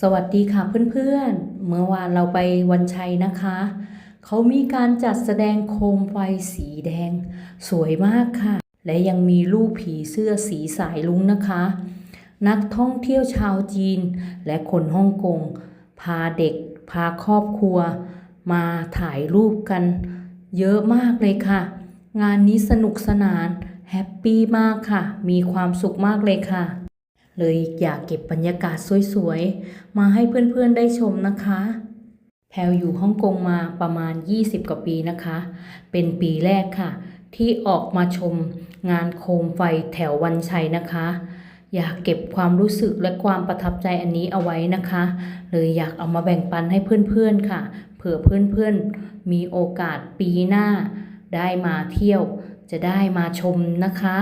สวัสดีค่ะเพื่อนๆ เมื่อวานเราไปวันชัยนะคะ เขามีการจัดแสดงโคมไฟสีแดง สวยมากค่ะ และยังมีรูปผีเสื้อสีสายลุงนะคะ นักท่องเที่ยวชาวจีน และคนฮ่องกง พาเด็ก พาครอบครัว มาถ่ายรูปกัน เยอะมากเลยค่ะ งานนี้สนุกสนาน แฮปปี้มากค่ะ มีความสุขมากเลยค่ะ เลยอยากเก็บบรรยากาศสวยๆ มาให้เพื่อนๆได้ชมนะคะแพลวอยู่ฮ่องกงมาประมาณ 20 กว่าปีนะคะ เป็นปีแรกค่ะ ที่ออกมาชมงานโคมไฟแถววันชัยนะคะ อยากเก็บความรู้สึกและความประทับใจอันนี้เอาไว้นะคะ เลยอยากเอามาแบ่งปันให้เพื่อนๆค่ะ เผื่อเพื่อนๆมีโอกาสปีหน้า ได้มาเที่ยวจะได้มาชมนะคะ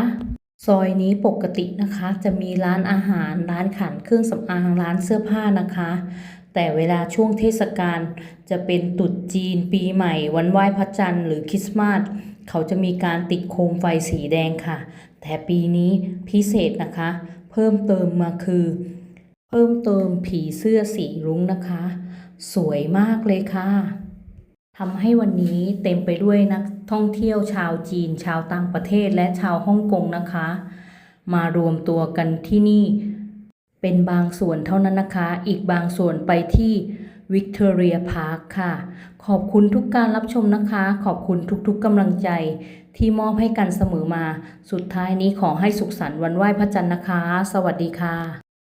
ซอยนี้ปกตินะคะ จะมีร้านอาหารร้านขายเครื่องสำอางร้านเสื้อผ้านะคะ แต่เวลาช่วงเทศกาลจะเป็นตรุษจีนปีใหม่ วันไหว้พระจันทร์หรือคริสต์มาสเขาจะมีการติดโคมไฟสีแดงค่ะ แต่ปีนี้พิเศษนะคะ เพิ่มเติมมาคือ เพิ่มเติมผีเสื้อสีรุ้งนะคะ สวยมากเลยค่ะ ทำให้วันนี้เต็มไปด้วยนักท่องเที่ยวชาวจีน ชาวต่างประเทศและชาวฮ่องกงนะคะ มารวมตัวกันที่นี่ เป็นบางส่วนเท่านั้นนะคะ อีกบางส่วนไปที่วิกตอเรียพาร์คค่ะ ขอบคุณทุกการรับชมนะคะ ขอบคุณทุกๆกำลังใจที่มอบให้กันเสมอมา สุดท้ายนี้ขอให้สุขสันต์วันไหว้พระจันทร์นะคะ สวัสดีค่ะ